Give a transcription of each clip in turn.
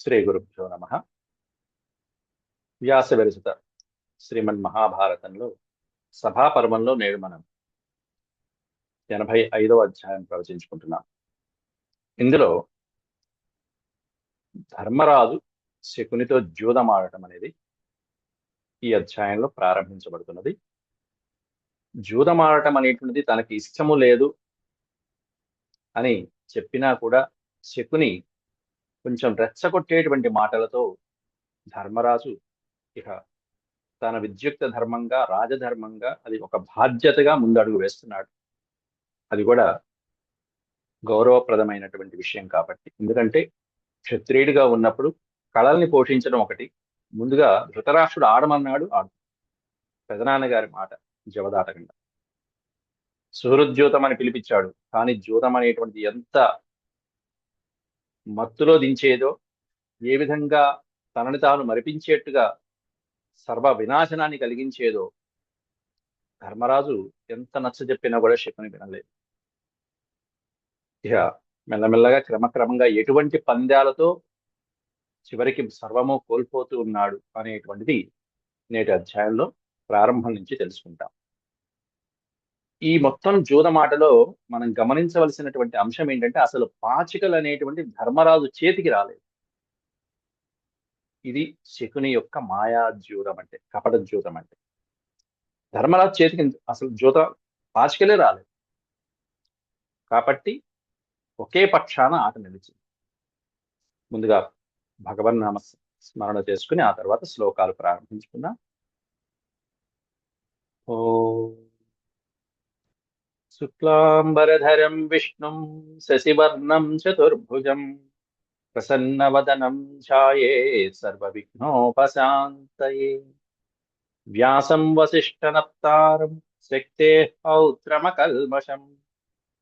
శ్రీ గురుభ్యో నమ. వ్యాస విరచిత శ్రీమన్ మహాభారతంలో సభాపర్వంలో నేడు మనం ఎనభై ఐదవ అధ్యాయం ప్రవచించుకుంటున్నాం. ఇందులో ధర్మరాజు శకునితో జూదమాడటం అనేది ఈ అధ్యాయంలో ప్రారంభించబడుతున్నది. జూదమాడటం అనేటువంటిది తనకి ఇష్టము లేదు అని చెప్పినా కూడా శకుని కొంచెం రెచ్చగొట్టేటువంటి మాటలతో ధర్మరాజు ఇక తన విద్యుక్త ధర్మంగా రాజధర్మంగా అది ఒక బాధ్యతగా ముందడుగు వేస్తున్నాడు. అది కూడా గౌరవప్రదమైనటువంటి విషయం కాబట్టి. ఎందుకంటే క్షత్రియుడిగా ఉన్నప్పుడు కళల్ని పోషించడం ఒకటి ముందుగా ధృతరాష్ట్రుడు ఆడమన్నాడు ఆడు. పెదనాన్నగారి మాట జవదాటకుండా సుహృద్యూతం అని పిలిపించాడు. కానీ జ్యూతం అనేటువంటిది ఎంత మత్తులో దించేదో ఏ విధంగా తనని తాను మరిపించేట్టుగా సర్వ వినాశనాన్ని కలిగించేదో ధర్మరాజు ఎంత నచ్చ చెప్పినా కూడా శకుని వినలేదు. ఇక మెల్లమెల్లగా క్రమక్రమంగా ఎటువంటి పంద్యాలతో చివరికి సర్వము కోల్పోతూ ఉన్నాడు అనేటువంటిది నేటి అధ్యాయంలో ప్రారంభం నుంచి తెలుసుకుంటాం. ఈ మొత్తం జూదమాటలో మనం గమనించవలసినటువంటి అంశం ఏంటంటే అసలు పాచికలు అనేటువంటి ధర్మరాజు చేతికి రాలేదు. ఇది శకుని యొక్క మాయా జూదం అంటే కపట జూదం అంటే. ధర్మరాజు చేతికి అసలు జూత పాచికలే రాలేదు. కాబట్టి ఒకే పక్షాన ఆట నిలిచింది. ముందుగా భగవన్నామ స్మరణ చేసుకుని ఆ తర్వాత శ్లోకాలు ప్రారంభించుకున్నా ఓ शुक्लाम्बरधरम् विष्णुम् शशिवर्णम् चतुर्भुजम् प्रसन्नवदनम् ध्याये सर्वविघ्नोपशान्तये। व्यासम् वसिष्ठनप्तारम् शक्तेः पौत्रमकल्मषम्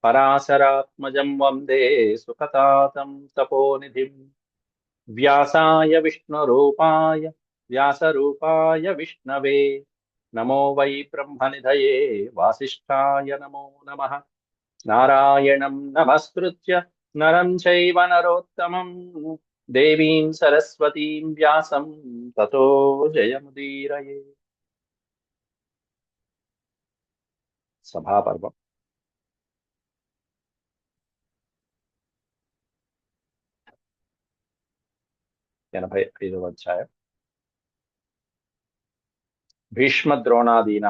पराशरात्मजम् वंदे सुखतातम् तपोनिधिम् व्यासाय विष्णुरूपाय, व्यासरूपाय विष्णवे। నమో వై బ్రహ్మనిధయే వాసిష్ఠాయ నమో నమ నారాయణం నమస్కృత్య నరం చైవ నరోత్తమం దేవీం సరస్వతీం వ్యాసం తతో జయముదీరయే సభాపర్వం ఎనభై ఐదవ అధ్యాయం భీష్మ ద్రోణాదీన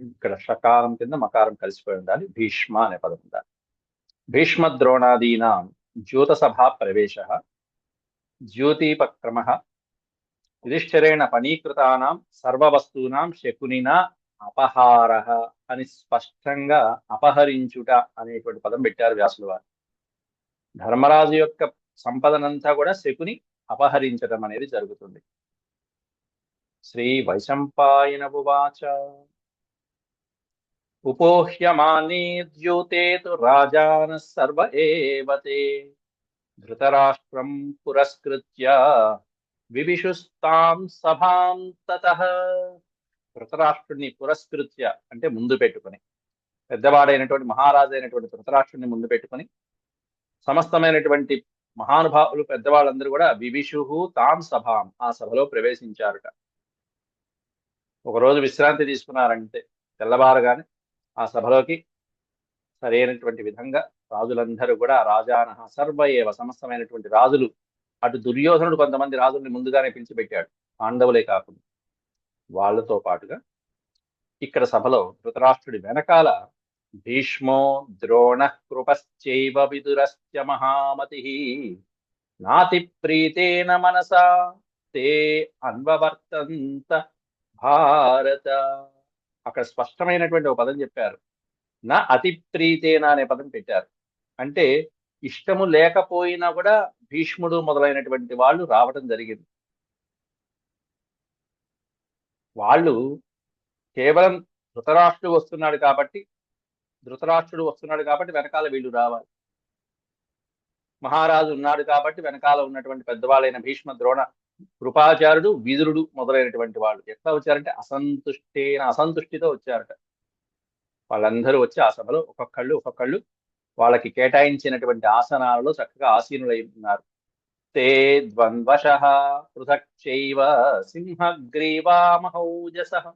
ఇక్కడ షకారం కింద మకారం కలిసిపోయి ఉండాలి. భీష్మ అనే పదం ఉండాలి. భీష్మ ద్రోణాదీన జ్యూతసభా ప్రవేశ జ్యోతిపక్రమ యుధిష్ఠిరేణ ఫణీకృతానాం సర్వవస్తూనాం శకునిన అపహార అని స్పష్టంగా అపహరించుట అనేటువంటి పదం పెట్టారు వ్యాసులు వారు. ధర్మరాజు యొక్క సంపదనంతా కూడా శకుని అపహరించడం అనేది జరుగుతుంది. శ్రీ వైశంపాయన ఉవాచ ఉపోహ్యమానే రాజాన సర్వ ఏవతే ధృతరాష్ట్రం పురస్కృత్య వివిషుస్తాం సభాం తత ధృతరాష్ట్రుడిని పురస్కృత్య అంటే ముందు పెట్టుకుని పెద్దవాడైనటువంటి మహారాజు అయినటువంటి ధృతరాష్ట్రుడిని ముందు పెట్టుకుని సమస్తమైనటువంటి మహానుభావులు పెద్దవాళ్ళందరూ కూడా వివిషు తాం సభాం ఆ సభలో ప్రవేశించారుట. ఒకరోజు విశ్రాంతి తీసుకున్నారంటే తెల్లవారుగానే ఆ సభలోకి సరైనటువంటి విధంగా రాజులందరూ కూడా రాజాన సర్వయేవ సమస్తమైనటువంటి రాజులు అటు దుర్యోధనుడు కొంతమంది రాజుల్ని ముందుగానే పిలిచిపెట్టాడు. పాండవులే కాకుండా వాళ్ళతో పాటుగా ఇక్కడ సభలో ధృతరాష్ట్రుడి వెనకాల భీష్మో ద్రోణ కృపశ్చైవ విదురశ్చ మహామతి నాతి ప్రీతేన మనసా తే అన్వవర్తంత భారత. అక్కడ స్పష్టమైనటువంటి ఒక పదం చెప్పారు. నా అతి ప్రీతేన అనే పదం పెట్టారు. అంటే ఇష్టము లేకపోయినా కూడా భీష్ముడు మొదలైనటువంటి వాళ్ళు రావడం జరిగింది. వాళ్ళు కేవలం ధృతరాష్ట్రుడు వస్తున్నాడు కాబట్టి ధృతరాష్ట్రుడు వస్తున్నాడు కాబట్టి వెనకాల వీళ్ళు రావాలి. మహారాజు ఉన్నాడు కాబట్టి వెనకాల ఉన్నటువంటి పెద్దవాళ్ళైన భీష్మ ద్రోణ కృపాచార్యుడు విదురుడు మొదలైనటువంటి వాళ్ళు. ఎట్లా వచ్చారంటే అసంతుష్టైన అసంతుష్టితో వచ్చారట. వాళ్ళందరూ వచ్చి ఆ సభలో ఒక్కొక్కళ్ళు ఒక్కొక్కళ్ళు వాళ్ళకి కేటాయించినటువంటి ఆసనాలలో చక్కగా ఆసీనులై ఉన్నారు. తే ద్వంద్వశ పృథక్ చైవ సింహగ్రీవామహౌజస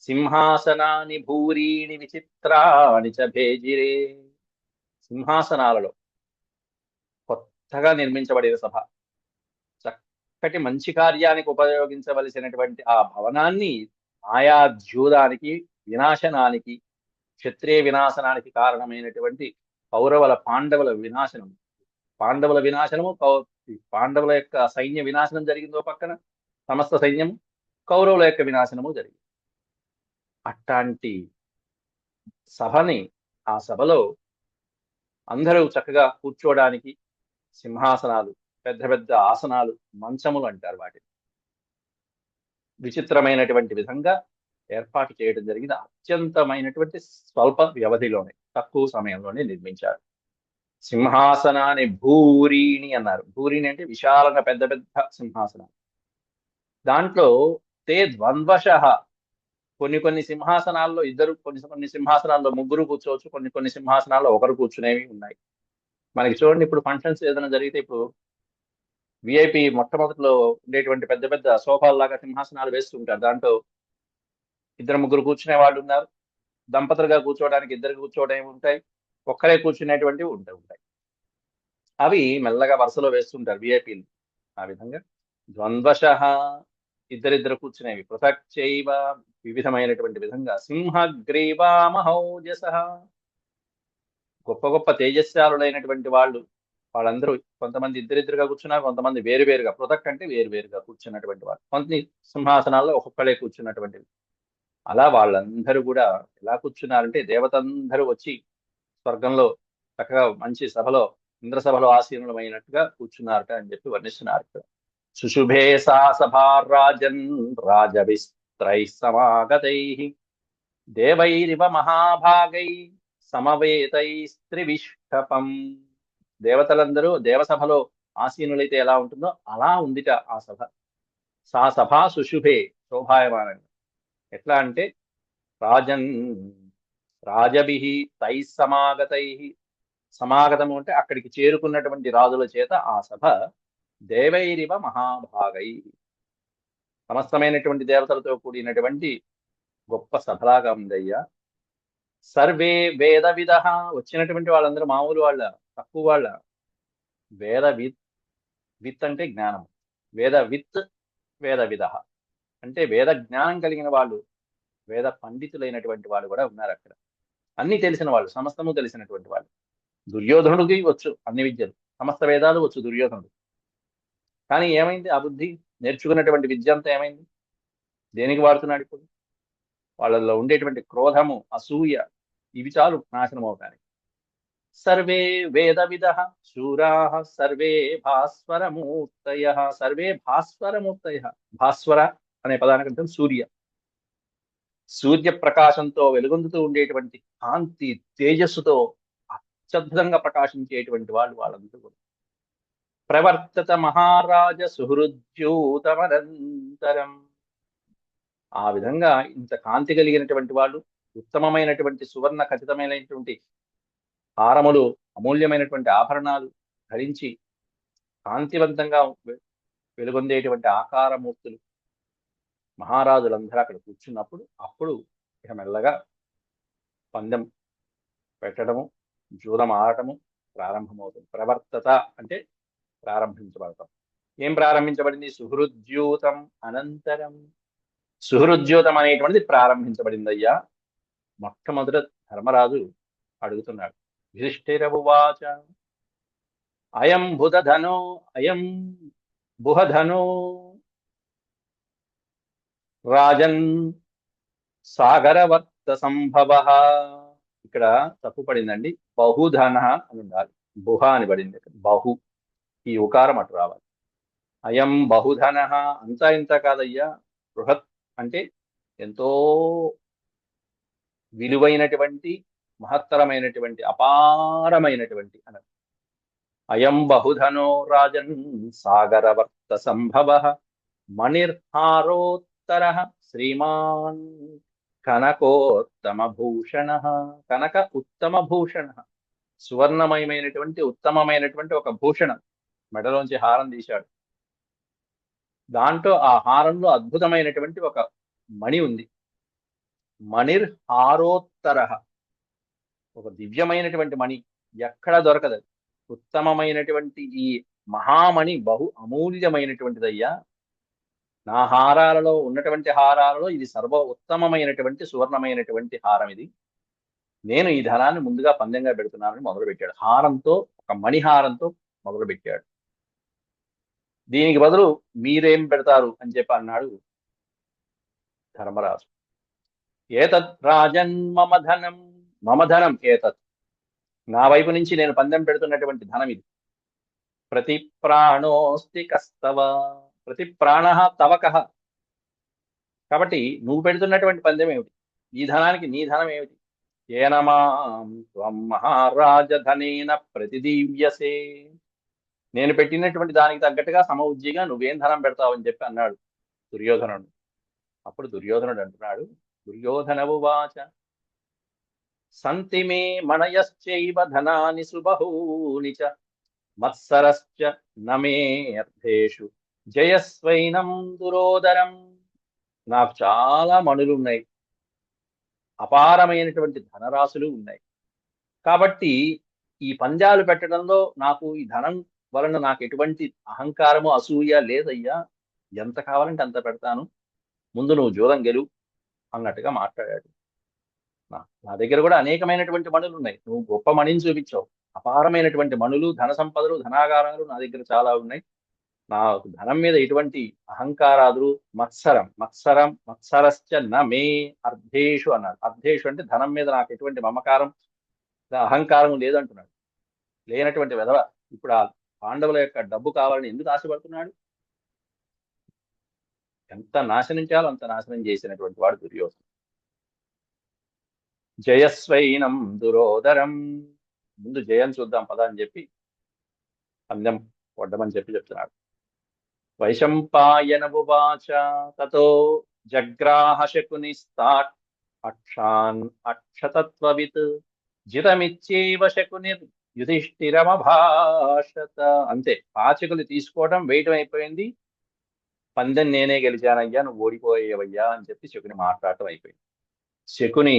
సింహాసనాని భూరీణి విచిత్రాణి చ భేజిరే. సింహాసనాలలో కొత్తగా నిర్మించబడిన సభ. చక్కటి మంచి కార్యానికి ఉపయోగించవలసినటువంటి ఆ భవనాన్ని ఆయా ద్యూదానికి వినాశనానికి క్షత్రియ వినాశనానికి కారణమైనటువంటి కౌరవుల పాండవుల వినాశనం. పాండవుల వినాశనము కౌ- పాండవుల యొక్క సైన్య వినాశనం జరిగిందో పక్కన సమస్త సైన్యం కౌరవుల యొక్క వినాశనము జరిగింది. అట్లాంటి సభని ఆ సభలో అందరూ చక్కగా కూర్చోవడానికి సింహాసనాలు పెద్ద పెద్ద ఆసనాలు మంచములు అంటారు వాటిని. విచిత్రమైనటువంటి విధంగా ఏర్పాటు చేయడం జరిగింది. అత్యంతమైనటువంటి స్వల్ప వ్యవధిలోనే తక్కువ సమయంలోనే నిర్మించారు. సింహాసనాన్ని భూరిణి అన్నారు. భూరిణి అంటే విశాలంగా పెద్ద పెద్ద సింహాసనాలు. దాంట్లో తే ద్వంద్వశ. కొన్ని కొన్ని సింహాసనాల్లో ఇద్దరు కొన్ని కొన్ని సింహాసనాల్లో ముగ్గురు కూర్చోవచ్చు కొన్ని కొన్ని సింహాసనాల్లో ఒకరు కూర్చునేవి ఉన్నాయి. మనకి చూడండి ఇప్పుడు ఫంక్షన్స్ ఏదైనా జరిగితే ఇప్పుడు విఐపి మొట్టమొదటిలో ఉండేటువంటి పెద్ద పెద్ద సోఫాల్లాగా సింహాసనాలు వేస్తుంటారు. దాంట్లో ఇద్దరు ముగ్గురు కూర్చునే వాళ్ళు ఉన్నారు. దంపతులుగా కూర్చోవడానికి ఇద్దరు కూర్చోవడం ఉంటాయి ఒక్కరే కూర్చునేటువంటివి ఉంటాయి ఉంటాయి. అవి మెల్లగా వరుసలో వేస్తుంటారు విఐపీలు ఆ విధంగా ద్వంద్వశ ఇద్దరిద్దరు కూర్చునేవి. పృథక్ చైవ వివిధమైనటువంటి విధంగా సింహగ్రీవామహౌజస గొప్ప గొప్ప తేజస్శాలులైనటువంటి వాళ్ళు వాళ్ళందరూ కొంతమంది ఇద్దరిద్దరుగా కూర్చున్నారు కొంతమంది వేరువేరుగా పృథక్ అంటే వేరువేరుగా కూర్చున్నటువంటి వాళ్ళు. కొంత సింహాసనాల్లో ఒక్కొక్కడే కూర్చున్నటువంటివి. అలా వాళ్ళందరూ కూడా ఎలా కూర్చున్నారంటే దేవతందరూ వచ్చి స్వర్గంలో చక్కగా మంచి సభలో ఇంద్ర సభలో ఆసీనులమైనట్టుగా కూర్చున్నారట అని చెప్పి వర్ణిస్తున్నారు ఇక్కడ. సుశుభే సా సభారాజన్ రాజవిస్త్రై సమాగతై దేవైరివ మహాభాగై సమవేతై స్త్రివిష్టపం దేవతలందరూ దేవసభలో ఆసీనులైతే ఎలా ఉంటుందో అలా ఉందిట ఆ సభ. సా సభా సుశుభే శోభాయమానంగా. ఎట్లా అంటే రాజన్ రాజభి తై సమాగతై. సమాగతము అంటే అక్కడికి చేరుకున్నటువంటి రాజుల చేత ఆ సభ దేవైరివ మహాభాగై. సమస్తమైనటువంటి దేవతలతో కూడినటువంటి గొప్ప సభలాగా ఉందయ్యా. సర్వే వేద విధ వచ్చినటువంటి వాళ్ళందరూ మామూలు వాళ్ళ తక్కువ వాళ్ళ. వేద విత్ విత్ అంటే జ్ఞానం. వేద విత్ వేద విధ అంటే వేద జ్ఞానం కలిగిన వాళ్ళు వేద పండితులైనటువంటి వాళ్ళు కూడా ఉన్నారు అక్కడ. అన్ని తెలిసిన వాళ్ళు సమస్తము తెలిసినటువంటి వాళ్ళు. దుర్యోధనుడికి వచ్చు అన్ని విద్యలు. సమస్త వేదాలు వచ్చు దుర్యోధనుడు. కానీ ఏమైంది? ఆ బుద్ధి నేర్చుకున్నటువంటి విద్య అంతా ఏమైంది? దేనికి వాడుతున్నాడు ఇప్పుడు? వాళ్ళల్లో ఉండేటువంటి క్రోధము అసూయ ఇవి చాలు నాశనం అవటానికి. సర్వే వేద విధ శూరా సర్వే భాస్వరమూర్తయ సర్వే భాస్వరమూర్తయ భాస్వర అనే పదానికి అర్థం సూర్య. సూర్య ప్రకాశంతో వెలుగొందుతూ ఉండేటువంటి కాంతి తేజస్సుతో అత్యద్భుతంగా ప్రకాశించేటువంటి వాళ్ళు వాళ్ళందరూ కూడా. ప్రవర్తత మహారాజ సుహృద్యూతమనంతరం ఆ విధంగా ఇంత కాంతి కలిగినటువంటి వాళ్ళు ఉత్తమమైనటువంటి సువర్ణ ఖచ్చితమైనటువంటి హారములు అమూల్యమైనటువంటి ఆభరణాలు ధరించి కాంతివంతంగా వెలుగొందేటువంటి ఆకారమూర్తులు మహారాజులందరూ అక్కడ కూర్చున్నప్పుడు అప్పుడు ఇక మెల్లగా పందెం పెట్టడము జూదం ఆడటము ప్రారంభమవుతుంది. ప్రవర్తత అంటే ప్రారంభించబడతాం ఏం ప్రారంభించబడింది? సుహృద్యూతం అనంతరం. సుహృద్యూతం అనేటువంటిది ప్రారంభించబడింది అయ్యా మొట్టమొదట ధర్మరాజు అడుగుతున్నాడు. యుధిష్ఠిరవువాచ. అయం బుధధనో అయం బుహధనో. రాజన్ సాగరవర్త సంభవ. ఇక్కడ తప్పు పడిందండి. బహుధన అని ఉండాలి. బుహ అని పడింది. ఇక్కడ. బహు. ఈ ఉకారం అటు రావాలి. అయం బహుధన. అంతా ఇంత కాదయ్యా. బృహత్ అంటే ఎంతో విలువైనటువంటి మహత్తరమైనటువంటి అపారమైనటువంటి అన్నది అయం బహుధనో రాజన్ సాగరవర్త సంభవ మణిర్హారోత్తర శ్రీమాన్ కనకోత్తమ భూషణ కనక ఉత్తమ భూషణ సువర్ణమయమైనటువంటి ఉత్తమమైనటువంటి ఒక భూషణం మెడలోంచి హారం తీశాడు. దాంట్లో ఆ హారంలో అద్భుతమైనటువంటి ఒక మణి ఉంది. మణిర్ హారోత్తర ఒక దివ్యమైనటువంటి మణి ఎక్కడ దొరకదు. ఉత్తమమైనటువంటి ఈ మహామణి బహు అమూల్యమైనటువంటిదయ్యా. నా హారాలలో ఉన్నటువంటి హారాలలో ఇది సర్వ ఉత్తమమైనటువంటి సువర్ణమైనటువంటి హారం ఇది. నేను ఈ ధనాన్ని ముందుగా పందెంగా పెడుతున్నానని మొదలుపెట్టాడు. హారంతో ఒక మణిహారంతో మొదలుపెట్టాడు. దీనికి బదులు మీరేం పెడతారు అని చెప్పి అన్నాడు ధర్మరాజు. ఏతత్ రాజన్ మమ ధనం మమ ధనం ఏతత్. నా వైపు నుంచి నేను పందెం పెడుతున్నటువంటి ధనం ఇది. ప్రతి ప్రాణోస్తి కస్తవ ప్రతి ప్రాణ తవకహ కాబట్టి నువ్వు పెడుతున్నటువంటి పందెం ఏమిటి? ఈ ధనానికి నీ ధనం ఏమిటి? ఏనమాం త్వం మహారాజధనేన ప్రతిదీవ్యసే. నేను పెట్టినటువంటి దానికి తగ్గట్టుగా సమ ఉజ్జిగా నువ్వేం ధనం పెడతావని చెప్పి అన్నాడు దుర్యోధనుడు. అప్పుడు దుర్యోధనుడు అంటున్నాడు దుర్యోధనవువాచ సంతి మే మణయశ్చైవ ధనాని సుబహూని చ. మత్సరశ్చ నమే అర్థేషు జయస్వైనం దురోదరం. నాకు చాలా మణులు ఉన్నాయి. అపారమైనటువంటి ధనరాశులు ఉన్నాయి. కాబట్టి ఈ పందాలు పెట్టడంలో నాకు ఈ ధనం వలన నాకు ఎటువంటి అహంకారము అసూయ లేదయ్యా. ఎంత కావాలంటే అంత పెడతాను. ముందు నువ్వు జూదం గెలువు అన్నట్టుగా మాట్లాడాడు. నా దగ్గర కూడా అనేకమైనటువంటి మణులు ఉన్నాయి నువ్వు గొప్ప మణిని చూపించావు. అపారమైనటువంటి మణులు ధన సంపదలు ధనాగారాలు నా దగ్గర చాలా ఉన్నాయి. నాకు ధనం మీద ఎటువంటి అహంకారాదులు మత్సరం మత్సరం మత్సరశ్చ నమే మే అర్ధేషు అన్నాడు. అర్ధేషు అంటే ధనం మీద నాకు ఎటువంటి మమకారం అహంకారం లేదంటున్నాడు. లేనటువంటి వెధవ. ఇప్పుడు ఆ పాండవుల యొక్క డబ్బు కావాలని ఎందుకు ఆశపడుతున్నాడు? ఎంత నాశనం చేయాలో అంత నాశనం చేసినటువంటి వాడు దుర్యోధన. జయస్వైనం దురోదరం. ముందు జయం చూద్దాం పద అని చెప్పి పందెం వడ్డమని చెప్పి చెప్తున్నాడు. వైశంపాయనబువాచ తతో జగ్రాహ శకునిస్తాట్ అక్షాన్ అక్షతత్వవిత్ జితమిచ్చేవ శకుని యుధిష్ఠిరమభాషత. అంతే పాచకులు తీసుకోవడం వేయటం అయిపోయింది. పందెం నేనే గెలిచానయ్యా నువ్వు ఓడిపోయేవయ్యా అని చెప్పి శకుని మాట్లాడటం అయిపోయింది. శకుని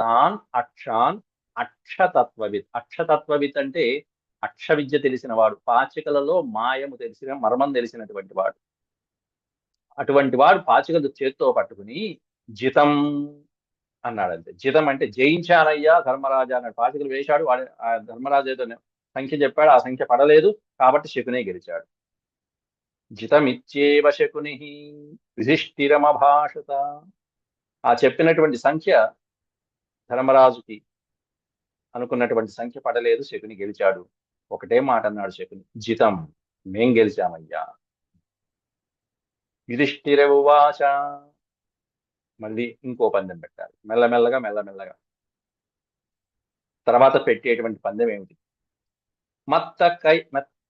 తాన్ అక్షాన్ అక్షతత్వవిత్. అక్షతత్వవిత్ అంటే అక్ష విద్య తెలిసిన వాడు పాచికలలో మాయము తెలిసిన మర్మం తెలిసినటువంటి వాడు. అటువంటి వాడు పాచికలు చేత్తో పట్టుకుని జితం అన్నాడు అంతే జితం అంటే జయించానయ్యా ధర్మరాజా అన్నాడు. పాచికలు వేశాడు వాడు ఆ ధర్మరాజు ఏదో సంఖ్య చెప్పాడు ఆ సంఖ్య పడలేదు కాబట్టి శకునే గెలిచాడు. జితమిచ్చేవ శకుని యుధిష్ఠిరమభాషత ఆ చెప్పినటువంటి సంఖ్య ధర్మరాజుకి అనుకున్నటువంటి సంఖ్య పడలేదు శకుని గెలిచాడు. ఒకటే మాట అన్నాడు శకుని జితం మేం గెలిచామయ్యా. యుధిష్ఠిర ఉవాచ. మళ్ళీ ఇంకో పందెం పెట్టాలి మెల్లమెల్లగా మెల్లమెల్లగా. తర్వాత పెట్టేటువంటి పందెం ఏమిటి? మత్త కై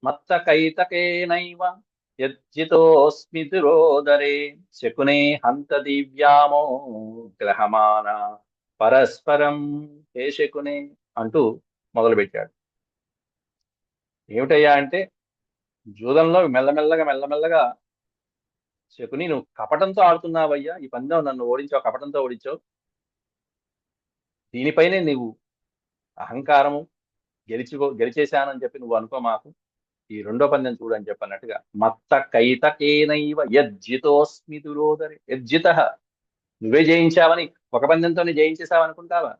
మత్త కైతకేనైవ యజ్జితోస్మి దురోదరే శకునే హంత దివ్యామో గ్రహమాన పరస్పరం హే శకునే అంటూ మొదలుపెట్టాడు. ఏమిటయ్యా అంటే జూదంలో మెల్లమెల్లగా మెల్లమెల్లగా శకుని నువ్వు కపటంతో ఆడుతున్నావయ్యా ఈ పందెం నన్ను ఓడించావు కపటంతో ఓడించావు. దీనిపైనే నీవు అహంకారము గెలిచి గెలిచేశానని చెప్పి నువ్వు అనుకో మాకు. ఈ రెండో పందెం చూడని చెప్పన్నట్టుగా మత్త కైతకేనైవ యజ్జితోస్మి దురోదరి. యజ్జిత. నువ్వే జయించావని ఒక పందెంతోనే జయించేసావనుకుంటావా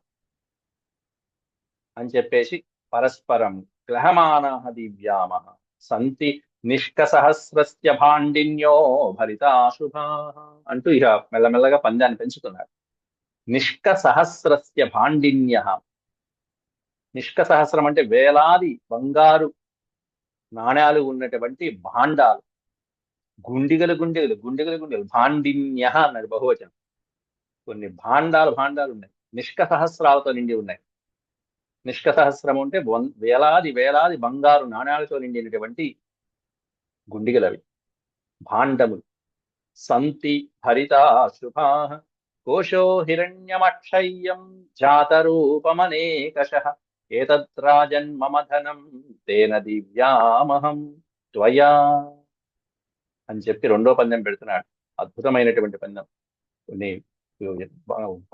అని చెప్పేసి పరస్పరం గ్రహమాన దివ్యామ సంతి నిష్కసహస్రస్య భాండిన్యో భరితాశుభా అంటూ ఇక మెల్లమెల్లగా పందాన్ని పెంచుతున్నాడు నిష్కసహస్రస్య భాండిన్య. నిష్కసహస్రం అంటే వేలాది బంగారు నాణ్యాలు ఉన్నటువంటి భాండాలు గుండిగలు గుండిగలు గుండెగలు గుండెలు భాండిన్య అన్నాడు బహువచనం. కొన్ని భాండాలు భాండాలు ఉన్నాయి. నిష్క సహస్రాలతో నిండి ఉన్నాయి. నిష్క సహస్రం అంటే వేలాది వేలాది బంగారు నాణ్యాలతో నిండినటువంటి గుండిగలవి భాండములు. సంతి హరిత శుభా కోశో హిరణ్యమక్షయ్యం జాతరూపమనేకష ఏతద్రాజన్ మమ ధనం తేన దివ్యామహం త్వయా అని చెప్పి రెండో పందెం పెడుతున్నాడు. అద్భుతమైనటువంటి పందెం. కొన్ని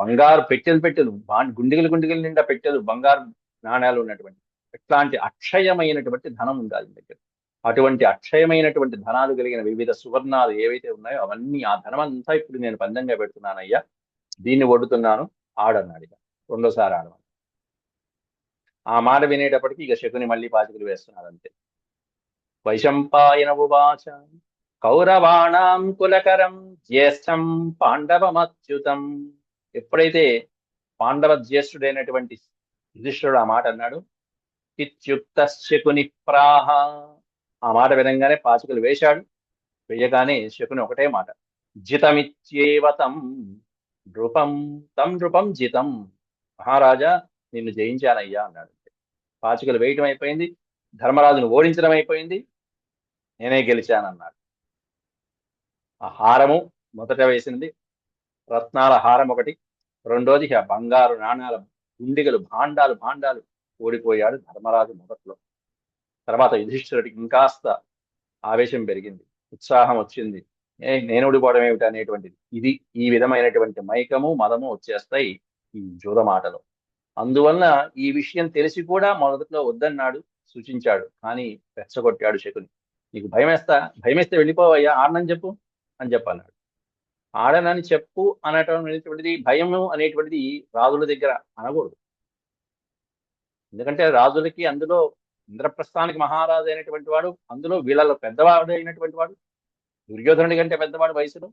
బంగారు పెట్టెలు పెట్టెలు గుండెలు గుండెలు నిండా పెట్టెలు బంగారు నాణ్యాలు ఉన్నటువంటి ఇట్లాంటి అక్షయమైనటువంటి ధనం ఉండాలి దగ్గర. అటువంటి అక్షయమైనటువంటి ధనాలు కలిగిన వివిధ సువర్ణాలు ఏవైతే ఉన్నాయో అవన్నీ ఆ ధనం అంతా ఇప్పుడు నేను పందంగా పెడుతున్నానయ్యా దీన్ని వడ్డుతున్నాను ఆడన్నాడు ఇక. రెండోసారి ఆడమని ఆ మాట వినేటప్పటికి ఇక శకుని మళ్ళీ పాచికలు వేస్తున్నారు అంతే వైశంపాయన ఉవాచ కౌరవాణం కులకరం జ్యేష్ఠం పాండవమచ్యుతం. ఎప్పుడైతే పాండవ జ్యేష్ఠుడైనటువంటి యుధిష్ఠుడు ఆ మాట అన్నాడు ఇత్యుక్త శకుని ప్రాహ ఆ మాట విధంగానే పాచికలు వేశాడు. వేయగానే శకుని ఒకటే మాట జితమిత్యేవతం నృపం తం నృపం జితం. మహారాజా నిన్ను జయించానయ్యా అన్నాడు. పాచికలు వేయటం అయిపోయింది ధర్మరాజును ఓడించడం అయిపోయింది నేనే గెలిచానన్నాడు. ఆ హారము మొదట వేసింది రత్నాల హారం ఒకటి రెండోది ఆ బంగారు నాణాల గుండిగలు భాండాలు భాండాలు ఓడిపోయాడు ధర్మరాజు మొదట్లో. తర్వాత యుధిష్ఠిరుడికి ఇంకాస్త ఆవేశం పెరిగింది ఉత్సాహం వచ్చింది. ఏ నేను ఓడిపోవడం ఏమిటి అనేటువంటిది. ఇది ఈ విధమైనటువంటి మైకము మదము వచ్చేస్తాయి ఈ జూదమాటలో. అందువలన ఈ విషయం తెలిసి కూడా మొదట్లో వద్దన్నాడు సూచించాడు. కానీ రెచ్చగొట్టాడు శకుని. నీకు భయమేస్తా భయమేస్తే వెళ్ళిపోవయ్యా ఆడనని చెప్పు అని చెప్పన్నాడు. ఆడనని చెప్పు అనేటువంటిది భయము అనేటువంటిది రాజుల దగ్గర అనకూడదు. ఎందుకంటే రాజులకి అందులో ఇంద్రప్రస్థానికి మహారాజు అయినటువంటి వాడు అందులో వీళ్ళలో పెద్దవాడు అయినటువంటి వాడు దుర్యోధనుడి కంటే పెద్దవాడు వయసులో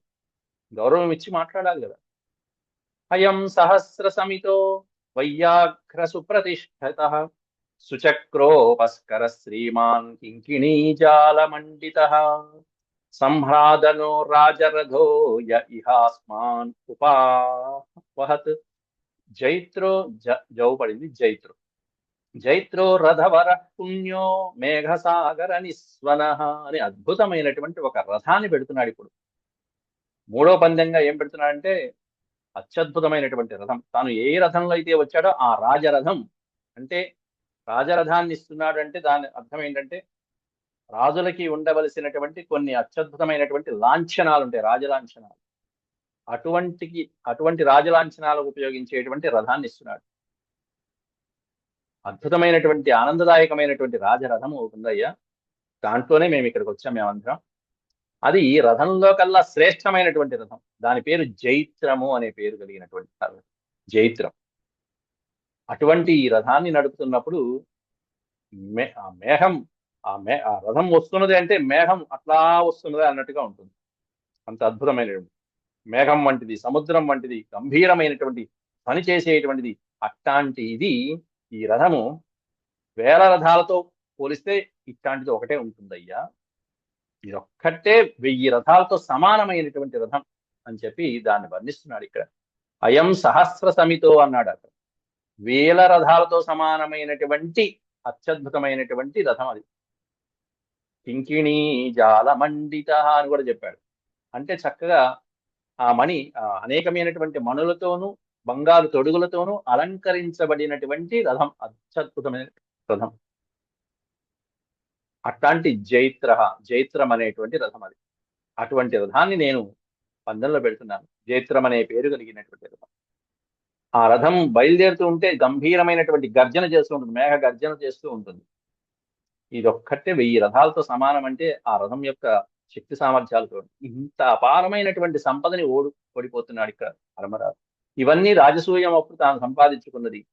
గౌరవం ఇచ్చి మాట్లాడాలి కదా. అయం సహస్ర సమితో వయ్యాఘ్ర సుప్రతిష్ఠత సుచక్రోపస్కర శ్రీమాన్ కింకిణీజాలమండిత సంహ్రాదనో రాజరథో య ఇహాస్మాన్ ఉపావహత్ జైత్రో జౌ పడింది జైత్రో. జైత్రో రథవర పుణ్యో మేఘసాగర నిస్వన అని అద్భుతమైనటువంటి ఒక రథాన్ని పెడుతున్నాడు ఇప్పుడు. మూడో పందెంగా ఏం పెడుతున్నాడంటే అత్యద్భుతమైనటువంటి రథం. తాను ఏ రథంలో అయితే వచ్చాడో ఆ రాజరథం. అంటే రాజరథాన్ని ఇస్తున్నాడు అంటే దాని అర్థం ఏంటంటే రాజులకి ఉండవలసినటువంటి కొన్ని అత్యద్భుతమైనటువంటి లాంఛనాలు ఉంటాయి రాజలాంఛనాలు. అటువంటికి అటువంటి రాజలాంఛనాలకు ఉపయోగించేటువంటి రథాన్ని ఇస్తున్నాడు. అద్భుతమైనటువంటి ఆనందదాయకమైనటువంటి రాజరథము ఉందయ్యా. దాంట్లోనే మేము ఇక్కడికి వచ్చాం మేమందరం. అది రథంలో కల్లా శ్రేష్టమైనటువంటి రథం. దాని పేరు జైత్రము అనే పేరు కలిగినటువంటి జైత్రం. అటువంటి ఈ రథాన్ని నడుపుతున్నప్పుడు మే ఆ మేఘం ఆ మే ఆ రథం వస్తున్నది అంటే మేఘం అట్లా వస్తున్నది అన్నట్టుగా ఉంటుంది. అంత అద్భుతమైనటువంటి మేఘం వంటిది సముద్రం వంటిది గంభీరమైనటువంటి పని చేసేటువంటిది అట్లాంటి ఇది ఈ రథము. వేల రథాలతో పోలిస్తే ఇట్లాంటిది ఒకటే ఉంటుందయ్యా. ఇదొక్కటే ఒక్కటే వెయ్యి రథాలతో సమానమైనటువంటి రథం అని చెప్పి దాన్ని వర్ణిస్తున్నాడు ఇక్కడ. అయం సహస్ర సమితో అన్నాడు అక్కడ వేల రథాలతో సమానమైనటువంటి అత్యద్భుతమైనటువంటి రథం అది. కింకిణీ జాలమండిత అని కూడా చెప్పాడు. అంటే చక్కగా ఆ మణి అనేకమైనటువంటి మణులతోనూ బంగారు తొడుగులతోనూ అలంకరించబడినటువంటి రథం అత్యద్భుతమైన రథం. అట్లాంటి జైత్ర జైత్రం అనేటువంటి రథం అది. అటువంటి రథాన్ని నేను పందెంలో పెడుతున్నాను. జైత్రం అనే పేరు కలిగినటువంటి రథం. ఆ రథం బయలుదేరుతూ ఉంటే గంభీరమైనటువంటి గర్జన చేస్తూ ఉంటుంది. మేఘ గర్జన చేస్తూ ఉంటుంది. ఇది ఒక్కటే వెయ్యి రథాలతో సమానం అంటే ఆ రథం యొక్క శక్తి సామర్థ్యాలతో. ఇంత అపారమైనటువంటి సంపదని ఓడు ఓడిపోతున్నాడు ఇక్కడ పరమరాజు. ఇవన్నీ రాజసూయం అప్పుడు తాను సంపాదించుకున్నది.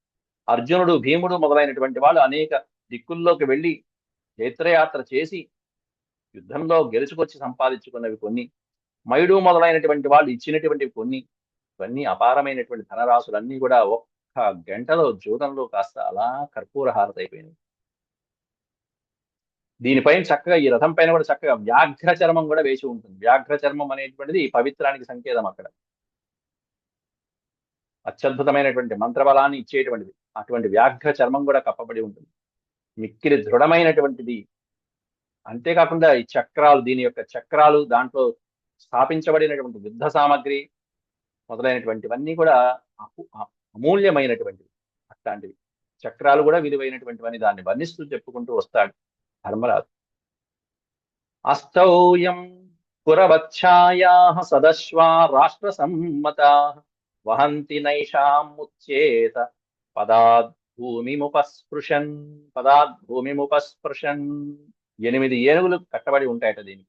అర్జునుడు భీముడు మొదలైనటువంటి వాళ్ళు అనేక దిక్కుల్లోకి వెళ్ళి చైత్రయాత్ర చేసి యుద్ధంలో గెలుచుకొచ్చి సంపాదించుకున్నవి కొన్ని మైడు మొదలైనటువంటి వాళ్ళు ఇచ్చినటువంటివి కొన్ని ఇవన్నీ అపారమైనటువంటి ధనరాశులన్నీ కూడా ఒక్క గంటలో జూదంలో కాస్త అలా కర్పూర హారతైపోయినాయి దీనిపైన చక్కగా ఈ రథం పైన కూడా చక్కగా వ్యాఘ్ర చర్మం కూడా వేసి ఉంటుంది. వ్యాఘ్ర చర్మం అనేటువంటిది పవిత్రానికి సంకేతం అక్కడ. అత్యద్భుతమైనటువంటి మంత్రబలాన్ని ఇచ్చేటువంటిది. అటువంటి వ్యాఘ్ర చర్మం కూడా కప్పబడి ఉంటుంది. మిక్కిలి దృఢమైనటువంటిది. అంతేకాకుండా ఈ చక్రాలు దీని యొక్క చక్రాలు దాంట్లో స్థాపించబడినటువంటి యుద్ధ సామాగ్రి మొదలైనటువంటివన్నీ కూడా అమూల్యమైనటువంటివి. అట్లాంటివి. చక్రాలు కూడా విలువైనటువంటివని దాన్ని వర్ణిస్తూ చెప్పుకుంటూ వస్తాడు ధర్మరాజు. అస్తౌయం పురవచ్ఛాయా సదశ్వా రాష్ట్ర సమ్మత వహంతి నైషాముచ్చేత పదాద్ భూమిముపస్పృశన్ పదాద్ భూమిముపస్పృశన్. ఎనిమిది ఏనుగులు కట్టబడి ఉంటాయట దీనికి.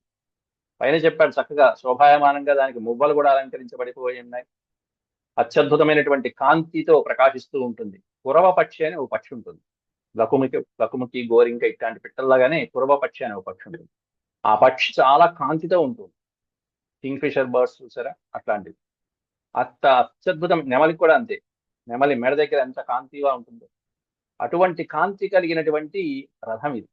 పైన చెప్పాడు చక్కగా శోభాయమానంగా దానికి మువ్వలు కూడా అలంకరించబడిపోయి ఉన్నాయి. అత్యద్భుతమైనటువంటి కాంతితో ప్రకాశిస్తూ ఉంటుంది. కురవ పక్షి అని ఒక పక్షి ఉంటుంది. లకుముకి లకుముకి గోరింక ఇట్లాంటి పిట్టల్లాగానే కురవ పక్షి అనే ఒక పక్షి ఉంటుంది. ఆ పక్షి చాలా కాంతితో ఉంటుంది. కింగ్ ఫిషర్ బర్డ్స్ చూసారా? అట్లాంటివి. అత్త అత్యద్భుతం. నెమలికి కూడా అంతే. నెమలి మెడ దగ్గర ఎంత కాంతిగా ఉంటుందో. అటువంటి కాంతి కలిగినటువంటి రథం ఇది.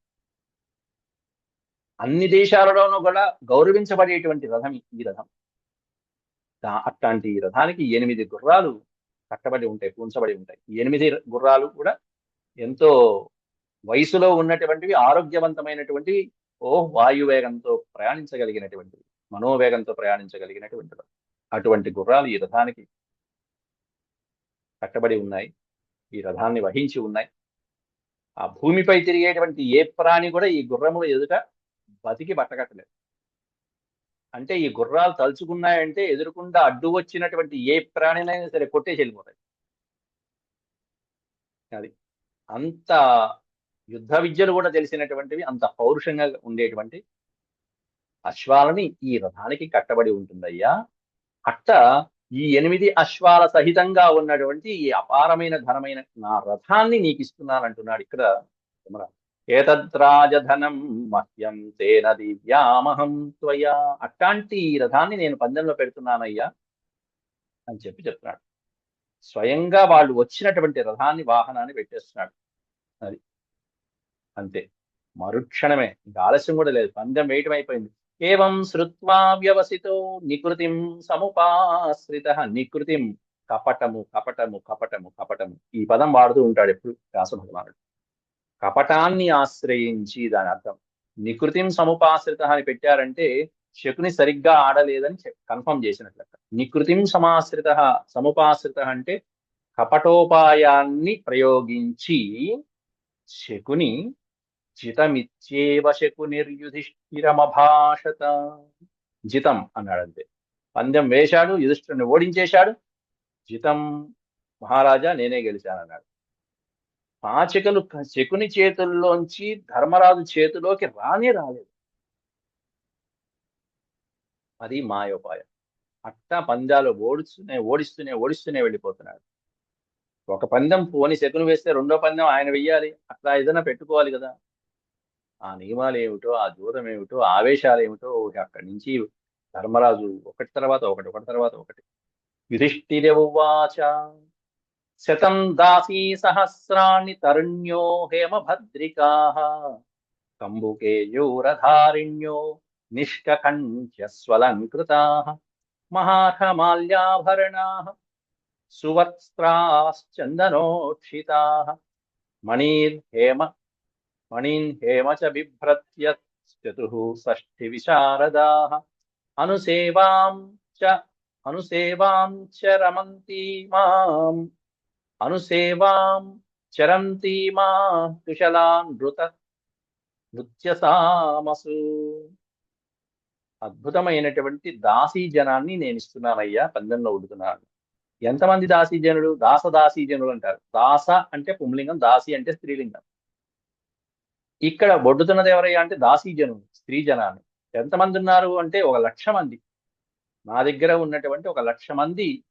అన్ని దేశాలలోనూ కూడా గౌరవించబడేటువంటి రథం ఈ రథం. దా- అట్లాంటి ఈ రథానికి ఎనిమిది గుర్రాలు కట్టబడి ఉంటాయి పూంచబడి ఉంటాయి. ఎనిమిది గుర్రాలు కూడా ఎంతో వయసులో ఉన్నటువంటివి ఆరోగ్యవంతమైనటువంటివి ఓ వాయువేగంతో ప్రయాణించగలిగినటువంటివి మనోవేగంతో ప్రయాణించగలిగినటువంటివి అటువంటి గుర్రాలు ఈ రథానికి కట్టబడి ఉన్నాయి ఈ రథాన్ని వహించి ఉన్నాయి. ఆ భూమిపై తిరిగేటువంటి ఏ ప్రాణి కూడా ఈ గుర్రముల ఎదుట బతికి బట్టకట్టలేదు అంటే ఈ గుర్రాలు తలుచుకున్నాయంటే ఎదురుకుండా అడ్డు వచ్చినటువంటి ఏ ప్రాణినైనా సరే కొట్టేసి వెళ్ళిపోతాయి. అది అంత యుద్ధ విద్యలు కూడా తెలిసినటువంటివి అంత పౌరుషంగా ఉండేటువంటి అశ్వాలని ఈ రథానికి కట్టబడి ఉంటుందయ్యా. అట్ట ఈ ఎనిమిది అశ్వాల సహితంగా ఉన్నటువంటి ఈ అపారమైన ధనమైన నా రథాన్ని నీకు ఇస్తున్నానంటున్నాడు ఇక్కడ ఏతద్రాజధనం మహ్యం తేన దివ్యామహం త్వయా. అట్లాంటి ఈ రథాన్ని నేను పందెంలో పెడుతున్నానయ్యా అని చెప్పి చెప్తున్నాడు. స్వయంగా వాళ్ళు వచ్చినటువంటి రథాన్ని వాహనాన్ని పెట్టేస్తున్నాడు. అది. అంతే. మరుక్షణమే. ఇంకా ఆలస్యం కూడా లేదు. పందెం వేయటం అయిపోయింది. ఏవం శ్రుత్వా వ్యవసితో నికృతిం సముపాశ్రిత. నికృతిం కపటము కపటము కపటము కపటము. ఈ పదం వాడుతూ ఉంటాడు ఎప్పుడు వ్యాస భగవానుడు కపటాన్ని ఆశ్రయించి దాని అర్థం. నికృతిం సముపాశ్రిత అని పెట్టారంటే శకుని సరిగ్గా ఆడలేదని కన్ఫర్మ్ చేసినట్ల నికృతిం సమాశ్రిత సముపాశ్రిత అంటే కపటోపాయాన్ని ప్రయోగించి శకుని జితమిత్యేవ శకునిర్యుధిష్ఠిరమభాషత జితం అన్నాడంతే। పందెం వేశాడు యుధిష్ఠుని ఓడించేశాడు జితం మహారాజా నేనే గెలిచానన్నాడు. పాచికలు శకుని చేతుల్లోంచి ధర్మరాజు చేతిలోకి రానే రాలేదు. అది మాయోపాయం. అట్టా పందాలు ఓడిస్తూనే ఓడిస్తూనే ఓడిస్తూనే వెళ్ళిపోతున్నాడు. ఒక పందెం పోని శకుని వేస్తే రెండో పందెం ఆయన వెయ్యాలి అట్లా ఏదైనా పెట్టుకోవాలి కదా. ఆ నియమాలు ఏమిటో ఆ దూరం ఏమిటో ఆవేశాలు ఏమిటో అక్కడి నుంచి ధర్మరాజు ఒకటి తర్వాత ఒకటి ఒకటి తర్వాత ఒకటి. యుధిష్ఠిరవువాచ శతం దాసీ సహస్రాణి తరుణ్యో హేమభద్రికా కంబుకేయూరధారిణ్యో నిష్కకంఠ్యస్వలంకృతా మహార్హమాల్యాభరణా సువత్స్త్రాశ్చందనోక్షితా మణిర్హేమ మణిన్ హేమ చ బిభ్రత్యత్ చతుః షష్ఠి విశారదా అనుసేవాం చ అనుసేవాం చ రమంతి మాం అనుసేవాం చరంతి మా కుశలాన్ నృత నృత్యసామసు అద్భుతమైనటువంటి దాసీ జనాన్ని నేను ఇస్తున్నానయ్యా పందెంలో ఉడుతున్నాను. ఎంతమంది దాసీ జనుడు దాస దాసీ జనులు అంటారు. దాస అంటే పుంలింగం దాసి అంటే స్త్రీలింగం. ఇక్కడ ఒడ్డుతున్నది ఎవరయ్యా అంటే దాసీ జనులు స్త్రీ జనాన్ని ఎంతమంది ఉన్నారు అంటే ఒక లక్ష మంది. నా దగ్గర ఉన్నటువంటి ఒక లక్ష మంది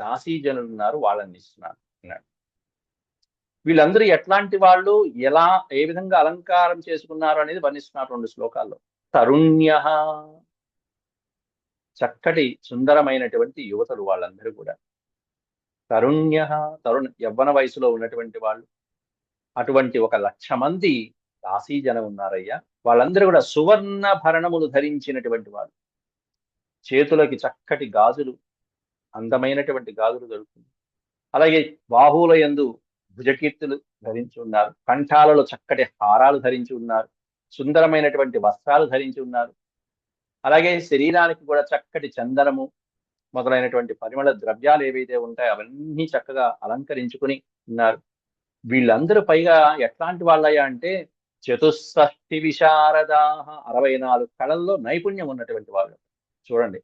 దాసీ జనులు ఉన్నారు వాళ్ళని ఇస్తున్నాను అన్నాడు. వీళ్ళందరూ ఎట్లాంటి వాళ్ళు ఎలా ఏ విధంగా అలంకారం చేసుకున్నారు అనేది వర్ణిస్తున్నారు రెండు శ్లోకాల్లో. తరుణ్య. చక్కటి సుందరమైనటువంటి యువతలు వాళ్ళందరూ కూడా. తరుణ్య తరుణ యవ్వన వయసులో ఉన్నటువంటి వాళ్ళు. అటువంటి ఒక లక్ష మంది దాసీజనం ఉన్నారయ్యా. వాళ్ళందరూ కూడా సువర్ణ భరణములు ధరించినటువంటి వారు చేతులకి చక్కటి గాజులు అందమైనటువంటి గాజులు దొరుకుతుంది. అలాగే బాహువుల యందు భుజకీర్తులు ధరించి ఉన్నారు. కంఠాలలో చక్కటి హారాలు ధరించి ఉన్నారు. సుందరమైనటువంటి వస్త్రాలు ధరించి ఉన్నారు. అలాగే శరీరానికి కూడా చక్కటి చందనము మొదలైనటువంటి పరిమళ ద్రవ్యాలు ఏవైతే ఉంటాయో అవన్నీ చక్కగా అలంకరించుకుని ఉన్నారు. వీళ్ళందరూ పైగా ఎట్లాంటి వాళ్ళయ్యా అంటే చతుషష్ఠి విశారదా అరవై నాలుగు కళల్లో నైపుణ్యం ఉన్నటువంటి వాళ్ళు. చూడండి.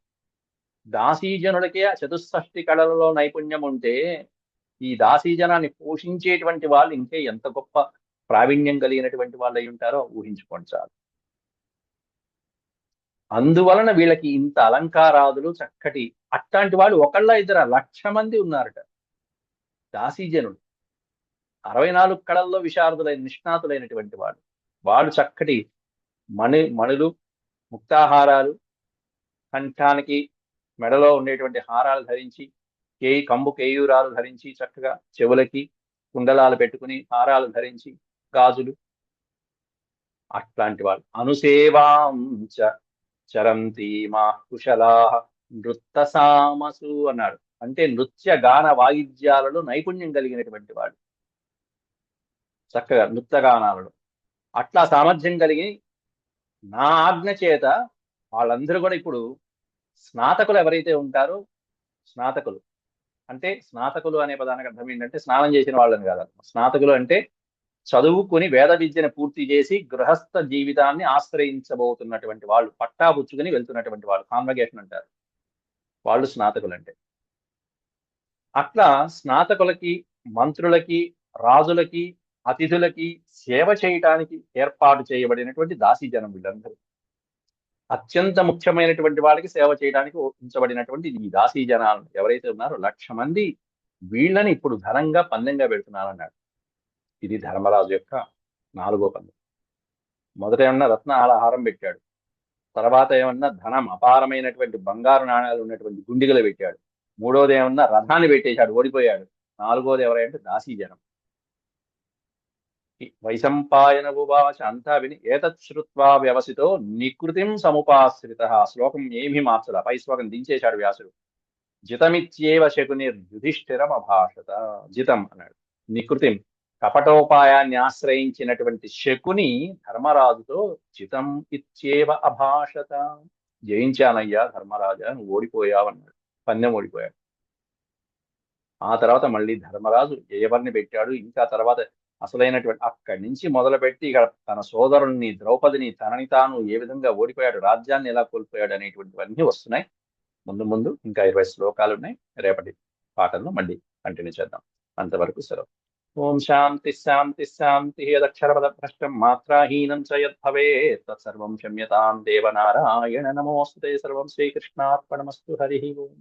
దాసీజనులకే ఆ చతుషష్ఠి కళలలో నైపుణ్యం ఉంటే ఈ దాసీజనాన్ని పోషించేటువంటి వాళ్ళు ఇంకే ఎంత గొప్ప ప్రావీణ్యం కలిగినటువంటి వాళ్ళు అయి ఉంటారో ఊహించుకోండి చాలు. అందువలన వీళ్ళకి ఇంత అలంకారాదులు చక్కటి అట్లాంటి వాళ్ళు ఒకళ్ళ ఇద్దరు లక్ష మంది ఉన్నారట. దాసీజనులు. అరవై నాలుగు కళల్లో విశారదులైన నిష్ణాతులైనటువంటి వాడు. వాడు చక్కటి మణి మణులు ముక్తాహారాలు కంఠానికి మెడలో ఉండేటువంటి హారాలు ధరించి కే కంబు కేయూరాలు ధరించి చక్కగా చెవులకి కుండలాలు పెట్టుకుని హారాలు ధరించి గాజులు. అట్లాంటి వాళ్ళు అనుసేవాంచ చరంతి మా కుశలా నృత్త సామసు అన్నాడు. అంటే నృత్య గాన వాయిద్యాలలో నైపుణ్యం కలిగినటువంటి వాడు. చక్కగా నృత్యగానాలలో అట్లా సామర్థ్యం కలిగి నా ఆజ్ఞ చేత వాళ్ళందరూ కూడా ఇప్పుడు స్నాతకులు ఎవరైతే ఉంటారో స్నాతకులు. అంటే స్నాతకులు అనే పదానికి అర్థం ఏంటంటే స్నానం చేసిన వాళ్ళని కాదు. స్నాతకులు అంటే చదువుకుని వేద విద్యను పూర్తి చేసి గృహస్థ జీవితాన్ని ఆశ్రయించబోతున్నటువంటి వాళ్ళు పట్టా పుచ్చుకుని వెళ్తున్నటువంటి వాళ్ళు కాన్వగేషన్ అంటారు. వాళ్ళు స్నాతకులు అంటే అట్లా స్నాతకులకి మంత్రులకి రాజులకి అతిథులకి సేవ చేయటానికి ఏర్పాటు చేయబడినటువంటి దాసీజనం వీళ్ళందరూ. అత్యంత ముఖ్యమైనటువంటి వాళ్ళకి సేవ చేయడానికి ఉంచబడినటువంటి ఈ దాసీ జనాలు ఎవరైతే ఉన్నారో లక్ష మంది వీళ్ళని ఇప్పుడు ధనంగా పందెంగా పెడుతున్నారన్నాడు. ఇది ధర్మరాజు యొక్క నాలుగో పందెం. మొదట ఏమన్నా రత్నహారం పెట్టాడు. తర్వాత ఏమన్నా ధనం అపారమైనటువంటి బంగారు నాణాలు ఉన్నటువంటి గుండిగలు పెట్టాడు. మూడోది ఏమన్నా రథాన్ని పెట్టేశాడు ఓడిపోయాడు. నాలుగోది ఎవరంటే దాసీ జనం. వైశంపాయన ఉవాచ అంతా విని ఏతశ్రుత్వా వ్యవసితో నికృతిం సముపాశ్రిత. శ్లోకం ఏమీ మార్చల పై శ్లోకం దించేశాడు వ్యాసుడు. జితమిత్యేవ శకుని యుధిష్ఠిరం అభాషత జితం అన్నాడు. నికృతిం. కపటోపాయాన్ని ఆశ్రయించినటువంటి శకుని ధర్మరాజుతో జితం ఇత్యేవ అభాషత. జయించానయ్యా ధర్మరాజా నువ్వు ఓడిపోయావన్నాడు పన్నెం ఓడిపోయాడు. ఆ తర్వాత మళ్ళీ ధర్మరాజు ఎవరిని పెట్టాడు. ఇంకా తర్వాత అసలైనటువంటి అక్కడి నుంచి మొదలుపెట్టి ఇక్కడ తన సోదరుణ్ణి ద్రౌపదిని తనని తాను ఏ విధంగా ఓడిపోయాడు రాజ్యాన్ని ఎలా కోల్పోయాడు అనేటువంటివన్నీ వస్తున్నాయి. ముందు ముందు ఇంకా ఇరవై శ్లోకాలు ఉన్నాయి. రేపటి పాటల్లో మళ్ళీ కంటిన్యూ చేద్దాం. అంతవరకు సెలవు. ఓం శాంతి శాంతి శాంతి యదక్షరపద భ్రష్టం మాత్రాహీనం చ యద్భవే తత్సర్వం క్షమ్యతాం దేవనారాయణ నమోస్తుతే సర్వం శ్రీకృష్ణార్పణమస్తు హరి ఓం.